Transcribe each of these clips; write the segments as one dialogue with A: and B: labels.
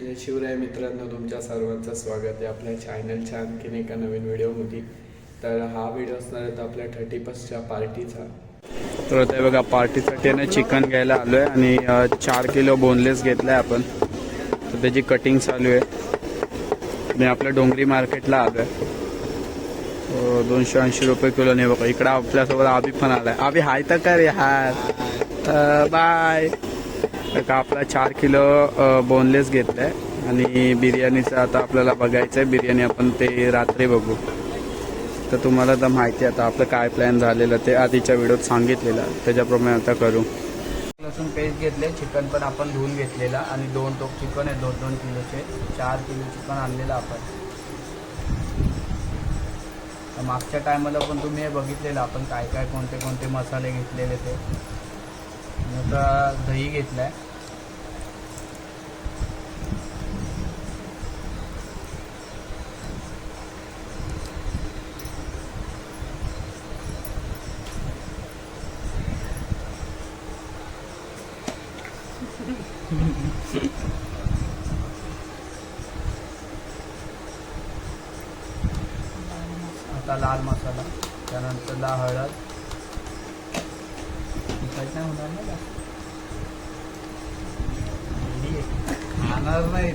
A: जय शिवराय मित्रांनो तुमच्या सर्वांचं स्वागत आहे आपल्या चॅनलच्या आणखीन एका नवीन व्हिडिओमध्ये तर हा व्हिडिओ असणार आहे तो आपल्या थर्टी फर्स्टच्या पार्टीचा तर ते बघा पार्टीसाठी ना चिकन घ्यायला आलो आहे आणि चार किलो बोनलेस घेतला आहे आपण. तर त्याची कटिंग चालू आहे. आणि आपल्या डोंगरी मार्केटला आलो आहे दोनशे ऐंशी रुपये किलो नाही बघा इकडं आपल्यासोबत आबी पण आलाय. आबी हाय तर कर यार. बाय तर का आपला चार किलो बोनलेस घेतलाय. आणि बिर्याणीचं आता आपल्याला बघायचं आहे बिर्याणी आपण ते रात्री बघू. तर तुम्हाला तर माहिती आहे आता आपलं काय प्लॅन झालेलं ते आधीच्या व्हिडिओत सांगितलेलं. त्याच्याप्रमाणे आता करू. लसूण पेस्ट घेतले चिकन पण आपण धुवून घेतलेला. आणि दोन टोक चिकन आहे. दोन दोन किलोचे. चार किलो चिकन आणलेलं आपण. तर मागच्या टायमाला पण तुम्ही हे बघितलेलं. आपण काय काय कोणते कोणते मसाले घेतलेले ते. आता दही घेतलाय. आता लाल मसाला त्यानंतरला हळद. नाही होणार ना जास्त? रेडी आहे. खाणार नाही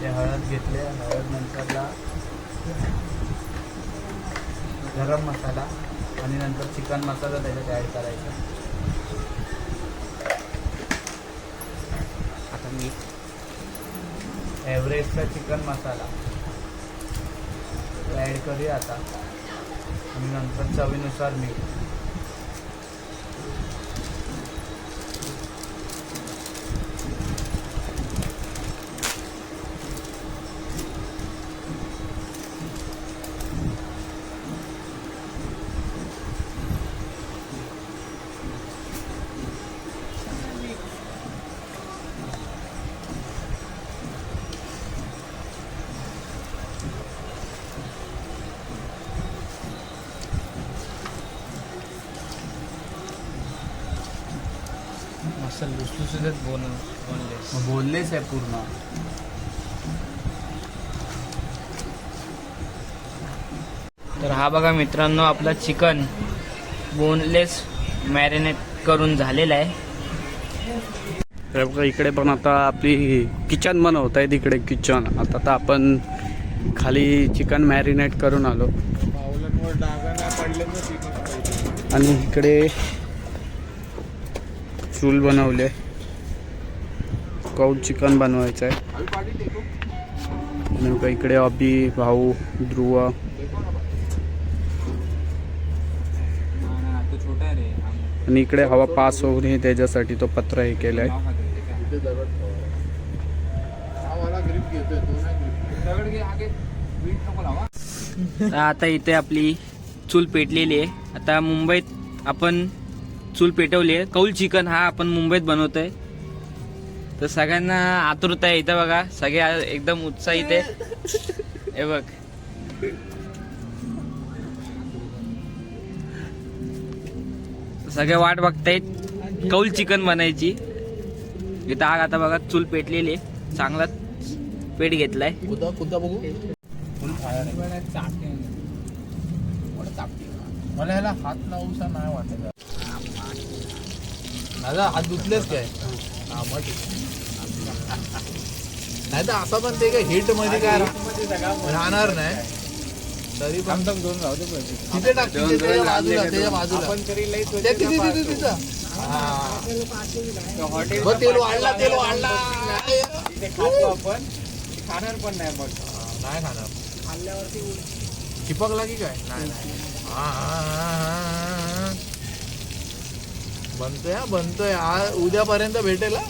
A: ते हळद घेतले हळद नंतरला गरम मसाला आणि नंतर चिकन मसाला त्याच्यात ॲड करायचा आता मी एव्हरेस्टचा चिकन मसाला ॲड करूया आता आणि नंतर चवीनुसार मीठ
B: मस्त लुसलुसलच बोन बोनलेस
A: बोललेच आहे पूर्ण.
B: तर हा बघा मित्रांनो आपला चिकन बोनलेस मॅरिनेट करून झालेला आहे.
A: तर बघा इकडे पण आता आपली किचन बनवत आहे तिकडे किचन आता तर आपण खाली चिकन मॅरिनेट करून आलो. आणि इकडे चूल बनवले कौड चिकन बनवायचं आहे. आणि इकडे अभि भाऊ ध्रुव. आणि इकडे हवा पास होऊ नये त्याच्यासाठी तो पत्र हे केलंय
B: तर आता इथे आपली चूल पेटलेली आहे. आता मुंबईत आपण चूल पेटवली आहे. कौल चिकन हा आपण मुंबईत बनवतोय. तर सगळ्यांना आतुरता आहे इथं बघा. सगळे एकदम उत्साहित आहे. हे बघ. सगळे वाट बघतायत. कौल चिकन बनायची. इथं आग आता बघा चूल पेटलेली आहे. चांगला पेट घेतलाय.
C: मला ह्याला हात लावूसा नाही वाटत. दादा हात धुतलेच काय? हा मग नाही तर असं पण ते काय हिटमध्ये काय राहणार नाही. तरी पण तिथे टाक तिथे त्याच्या बाजूला त्याच्या बाजूला. त्या तिथे तिथे तिथं. हा. बघ, तेल वाढला तेल वाढला.
A: खाणार पण नाही मग.
C: नाही खाणार. चिपकला की काय? नाही हा, हा, हा. बनतोय हा बनतोय. आ- उद्यापर्यंत भेटेल हा?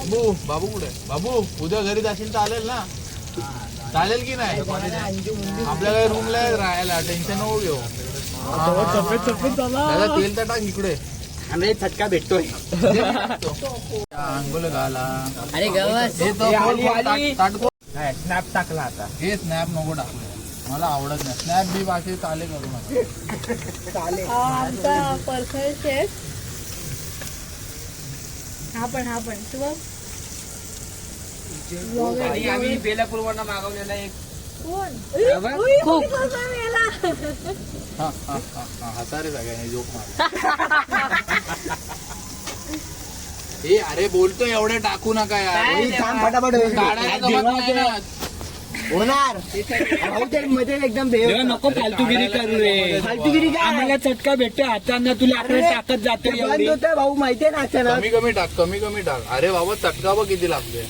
C: बाबू बाबू कुठे? बाबू उद्या घरी जाशील चालेल ना? चालेल की नाही? आपल्याला रूमला राहायला टेन्शन नको घेऊ. दादा तेल तर टाक इकडे.
A: भेटतोय.
C: अंगोल घाला.
B: अरे गवस.
C: हे तो.
A: स्नॅप टाकला आता.
C: हे स्नॅप नको टाकू. मला आवडत नाही. स्नॅप बी असे चाले करू नका.
D: हा आमचा पर्सनल शेफ हा पण हा पण. तू
B: आणि आम्ही. बेलापूरवरनं मागवलेला एक.
D: कोण?
C: हा हा हा हा सगळ्यांनी जोक मार ए अरे बोलतोय एवढे टाकू नका यार. ना.
E: होणार. ते मध्ये एकदम
B: नको फालतूगिरी करू रे.
E: फालतूगिरी काय?
B: आम्हाला चटका भेटतो हातांना तुला आपल्या ताकद जाते
E: ते बंद होतंय भाऊ माहितीये ना अचानक?
C: कमी कमी टाक कमी कमी टाक. अरे बाबा चटका बघ किती लागते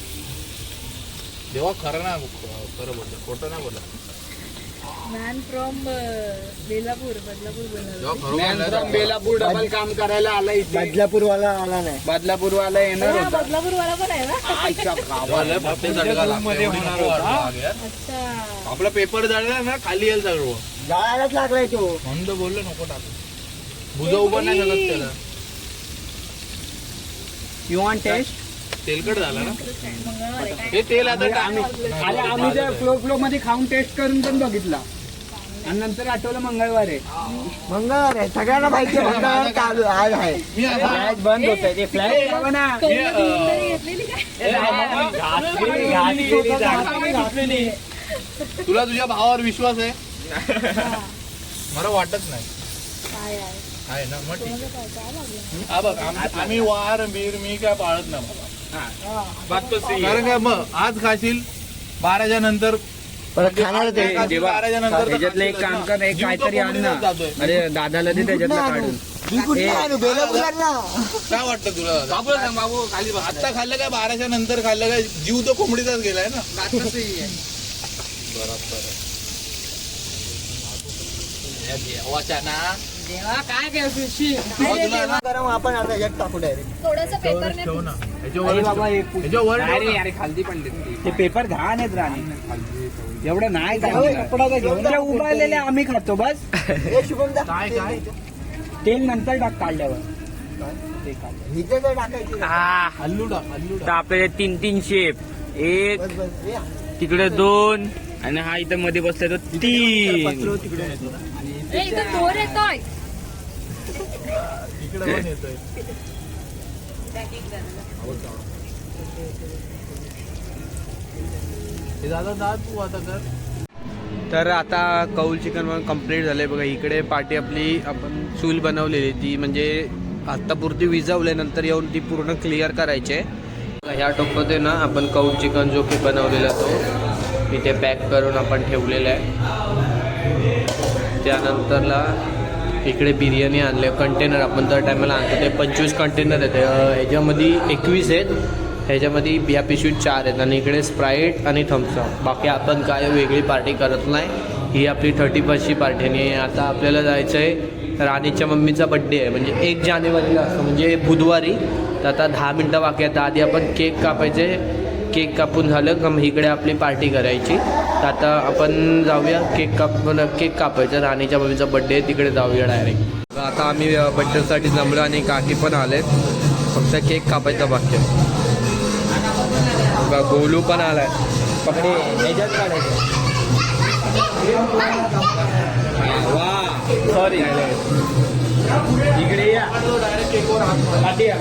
C: देवा खरं नाही खरं बोलतो खोटं नाही बोलत
D: man from Belapur Badlapur
B: from Belapur double काम करायला आला इथे.
E: बदलापूर वाला आला नाही.
B: बदलापूर वाला येणार होता.
D: बदलापूर वाला पण आहे ना?
B: आईच्या गावाला.
D: अच्छा.
C: आपला पेपर जाळला ना खाली येईल सगळं
E: जाळायलाच लागलाय तो.
C: म्हणून तर बोललो नको टाकू. बुजवू पण नाही शकत त्याला.
B: यू वॉन्ट टेस्ट
C: तेलकट झाला ना?
D: मंगळवार आहे. काय
C: हे तेल आता टाक.
B: अरे आम्ही त्या फ्लो फ्लो मध्ये खाऊन टेस्ट करून पण बघितला. आणि नंतर आठवलं मंगळवार आहे.
E: मंगळवार आहे. सगळ्यांना माहिती आहे मंगळवार चालू आज आहे.
B: बंद होत ते बघा ना.
D: तरी घेतलेली काय
C: तुला तुझ्या भावावर विश्वास आहे? मला वाटत नाही.
D: आहे
C: आहे ना मग ठीक हा बघ आम्ही वार बीर मी काय पाळत नाही बाबा. कारण काय मग आज खाशील बाराच्या नंतर
E: परत खाणार ते.
C: खाशील, बाराच्या नंतर तर
B: ह्याच्यातलं एक काम कर एक काहीतरी आण ना. अरे दादाला दे त्याच्यातलं काढून.
C: काय वाटतं तुला? बाबू बाबू खाली आता खाल्लं काय? बाराच्या नंतर खाल्लं काय? जीव तो कोंबडीचाच गेलाय ना. बरोबर देवाच्या ना तुला ना
E: गरम आपण आता एक टाकू डायरेक्ट
D: थोडस पेपरने
C: ठेव ना.
B: अरे
C: ह्याच्यावर
B: बाबा हे
C: ठेव. ह्याच्यावर ठेव
B: अरे
C: ना.
B: अरे खालती पण ते पेपर घाण आहेत राणी. एवढं नाही
E: कपडा काय घेऊन जा.
B: उभारलेले आम्ही खातो बस.
E: हे शुभम दा
C: काय काय?
B: तेल नंतर टाक काढल्यावर. ते काढ.
E: इथे तर टाकायची
C: हल्लू टाक हल्लू
B: तर
C: टाक
B: आपल्याला तीन तीन शेप एक
E: बस बस हे
B: तिकडे दोन आणि हा इथं मध्ये बसलाय तो तीन.
C: तिकडे येतो ना.
D: ए, इथं चोर येतोय.
C: इकडे पण येतोय दादा जा तू आता कर
F: तर आता कौल चिकन बनवून कंप्लीट झालंय. बघा इकडे पाठी आपली आपण चूल बनवलेली ती म्हणजे आत्तापुरती विजवल्यानंतर येऊन ती पूर्ण क्लिअर करायची आहे. ह्या टोपमध्ये ना आपण कौल चिकन जो की बनवलेला तो इथे पॅक करून आपण ठेवलेला आहे. त्यानंतरला इकडे बिर्याणी आणले कंटेनर आपण दर टायमाला आणतो ते पंचवीस कंटेनर आहेत. ह्याच्यामध्ये एकवीस आहेत ह्याच्यामध्ये बिया पिशवीत चार आहेत. आणि इकडे स्प्राईट आणि थम्सअप बाकी आपण काय वेगळी पार्टी करत नाही. ही आपली थर्टी फर्स्टची पार्टी आणि आता आपल्याला जायचं आहे राणीच्या मम्मीचा बड्डे आहे. म्हणजे एक जानेवारीला असतो म्हणजे बुधवारी. तर आता दहा मिनटं बाकी आता आधी आपण केक कापायचे. केक कापून झालं का मग इकडे आपली पार्टी करायची. तर आता आपण जाऊया. केक काप केक कापायचा. राणीच्या मम्मीचा बड्डे आहे. तिकडे जाऊया डायरेक्ट आता आम्ही बड्डेसाठी जमलो आणि काकी पण आले फक्त केक कापायचा बाकी बघा, गोलू पण आलाय. पकडे ह्याच्यात काढायचं. वा सॉरी इकडे या. आधी या.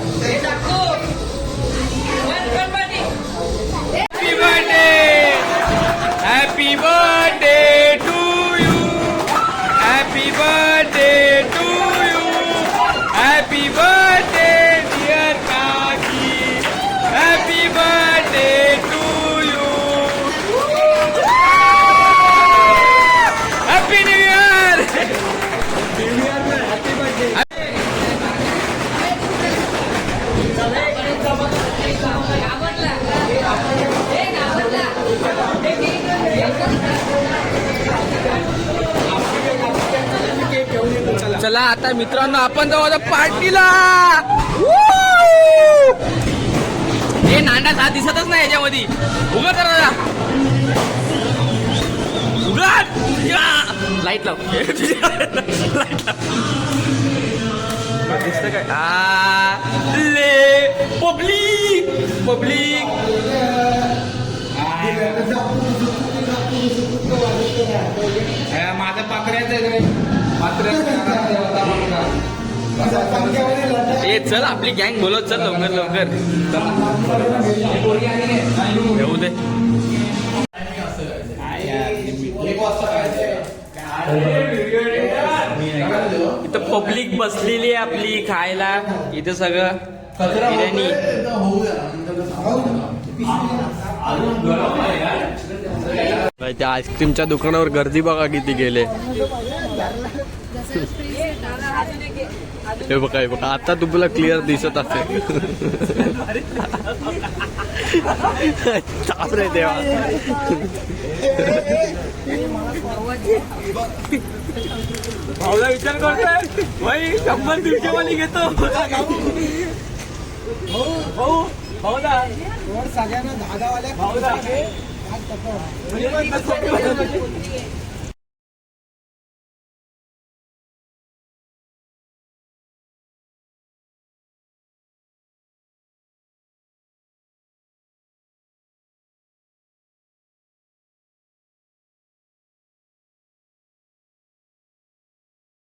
F: चला आता मित्रांनो आपण जाऊ आता पार्टीला. हे नांडा हा दिसतच नाही याच्यामध्ये. उघड करा उघड. लाइट लाव लाइट लाव. दिसतं काय ले पब्लिक. पब्लिक. माझ्या पाकऱ्याचं आहे पाकऱ्याचं
B: ए चल आपली गँग बोलव चल लवकर लवकर. येऊ दे. इथं पब्लिक बसलेली आहे आपली खायला इथं सगळं. बिर्याणी.
F: त्या आईस्क्रीमच्या दुकानावर गर्दी बघा किती गेले. हे बघा हे बघा आता तुम्हाला क्लिअर दिसत असेल. रे देवा.
B: भाऊला विचार करतोय. भाई शंभर दीडशे वाली घेतो. भाऊ भाऊला
E: सगळ्यांना दहा दहा वाल्या